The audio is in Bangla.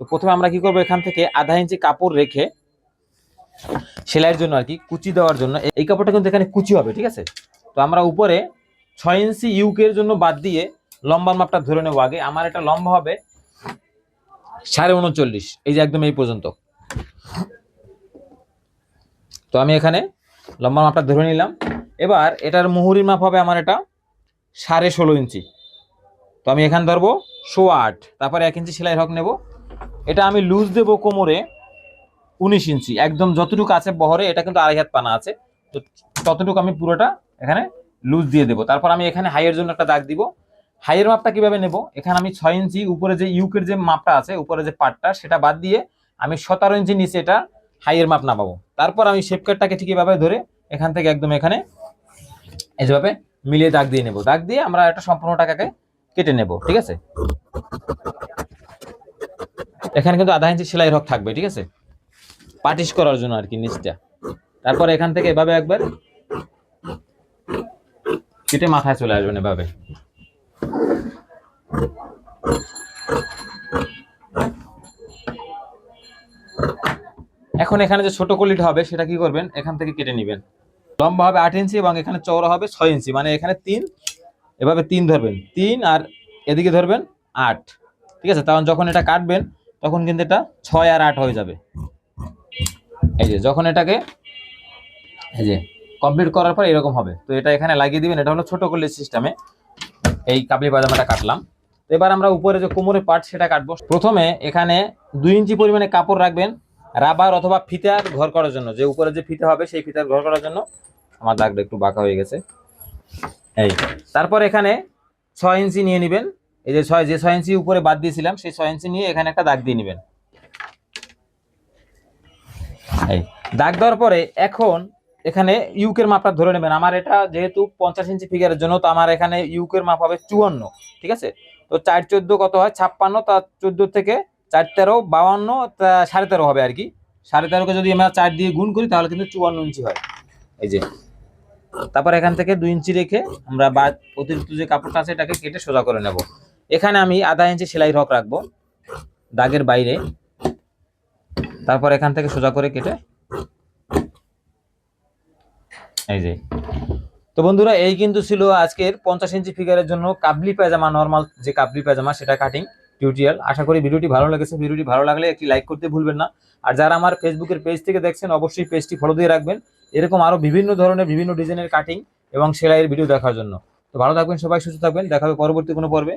তো প্রথমে আমরা কি করব? এখান থেকে আধা ইঞ্চি কাপড় রেখে সেলাইয়ের জন্য আর কি কুচি দেওয়ার জন্য। এই- কাপড়টা কিন্তু এখানে কুচি হবে, ঠিক আছে? তো আমরা উপরে ছয় ইঞ্চি ইউকের জন্য বাদ দিয়ে লম্বার মাপটা ধরে নেব আগে। আমার এটা লম্বা হবে সাড়ে উনচল্লিশ, এই যে একদম এই পর্যন্ত। তো আমি এখানে লম্বা মাপটা ধরে নিলাম। এবার এটার মুহুরির মাপ হবে আমার এটা সাড়ে ষোলো ইঞ্চি। তো আমি এখানে ধরবো সোয়া আট, তারপরে এক ইঞ্চি সেলাই হক নেব। এটা আমি লুজ দেবো কোমরে উনিশ ইঞ্চি। একদম যতটুকু আছে বহরে, এটা কিন্তু আড়াই হাত পানা আছে। তো ততটুকু আমি পুরোটা এখানে লুজ দিয়ে দেবো। তারপর আমি এখানে হাইয়ের জন্য একটা দাগ দিব। হাইয়ের মাপটা কীভাবে নেব? এখানে আমি ছয় ইঞ্চি, উপরে যে ইউকের যে মাপটা আছে, উপরে যে পাটটা সেটা বাদ দিয়ে আমি সতেরো ইঞ্চি নিচে এটা হাইয়ের মাপ নামাবো। তারপর আমি শেপ কাটটাকে ঠিক এভাবে ধরে এখান থেকে একদম এখানে এইভাবে মিলিয়ে দাগ দিয়ে নেব। দাগ দিয়ে আমরা এটা সম্পূর্ণ টাকাকে কেটে নেব, ঠিক আছে? এখানে কিন্তু আধা ইঞ্চি সেলাই রক থাকবে, ঠিক আছে? পাটিশ করার জন্য আর কি নিচটা। তারপর এখান থেকে এভাবে একবার কেটে মাথায় চলে আসবেন এভাবে। এখন এখানে যে ছোট কলিটা হবে, সেটা কি করবেন? এখান থেকে কেটে নেবেন। লম্বা হবে আট ইঞ্চি এবং এখানে চওড়া হবে ছয় ইঞ্চি মানে এখানে তিন, এভাবে তিন ধরবেন। তিন আর এদিকে ধরবেন আট। ঠিক আছে? তখন যখন এটা কাটবেন তখন কিন্তু এটা ছয় আর আট হয়ে যাবে। এই যে, যখন এটাকে এই যে কমপ্লিট করার পর এরকম হবে। তো এটা এখানে লাগিয়ে দিবেন, এটা হলো ছোট কলির সিস্টেমে এই কাবলি পাজামাটা কাটলাম। তো এবার আমরা উপরে যে কোমরের পার্ট সেটা কাটবো। প্রথমে এখানে দুই ইঞ্চি পরিমাণে কাপড় রাখবেন, রাবার অথবা ফিতার ঘর করার জন্য। যে উপরে যে ফিতা হবে, সেই ফিতার ঘর করার জন্য আমার দাগটা একটু বাঁকা হয়ে গেছে। এই, তারপর এখানে ছয় ইঞ্চি নিয়ে নেবেন। এই যে ছয় যে ছয় ইঞ্চি উপরে বাদ দিয়েছিলাম, সেই ছয় ইঞ্চি নিয়ে এখানে একটা দাগ দিয়ে নেবেন। দাগ দেওয়ার পরে এখন এখানে ইউকের মাপটা ধরে নেবেন। আমার এটা যেহেতু পঞ্চাশ ইঞ্চি ফিগারের জন্য, তো আমার এখানে ইউকের মাপ হবে চুয়ান্ন, ঠিক আছে? তো চার চোদ্দ কত হয়? ছাপ্পান্ন, তা চোদ্দ থেকে চার তেরো বাউান্ন সাড়ে তেরো হবে আর কি। সাড়ে তেরোকে যদি আমরা চার দিয়ে গুণ করি, তাহলে কিন্তু চুয়ান্ন ইঞ্চি হয়। এই যে। তারপর এখান থেকে দুই ইঞ্চি রেখে আমরা বা অতিরিক্ত যে কাপড়টা আছে, এটাকে কেটে সোজা করে নেব। এখানে আমি আধা ইঞ্চি সেলাই রক রাখব দাগের বাইরে। তারপর এখান থেকে সোজা করে কেটে এই যে। তো বন্ধুরা, এই কিন্তু ছিল আজকের পঞ্চাশ ইঞ্চি ফিগারের জন্য কাবলি পায়জামা নর্মাল যে কাবলি পায়জামা সেটা কাটিং টিউটোরিয়াল আশা করি ভিডিওটি ভালো লেগেছে। ভিডিওটি ভালো লাগলে একটি লাইক করতে ভুলবেন না। আর যারা আমার ফেসবুকের পেজ থেকে দেখছেন, অবশ্যই পেজটি ফলো দিয়ে রাখবেন। এরকম আরও বিভিন্ন ধরনের, বিভিন্ন ডিজাইনের কাটিং এবং সেলাইয়ের ভিডিও দেখার জন্য। তো ভালো থাকবেন সবাই, সুস্থ থাকবেন। দেখা হবে পরবর্তী কোনো পর্বে।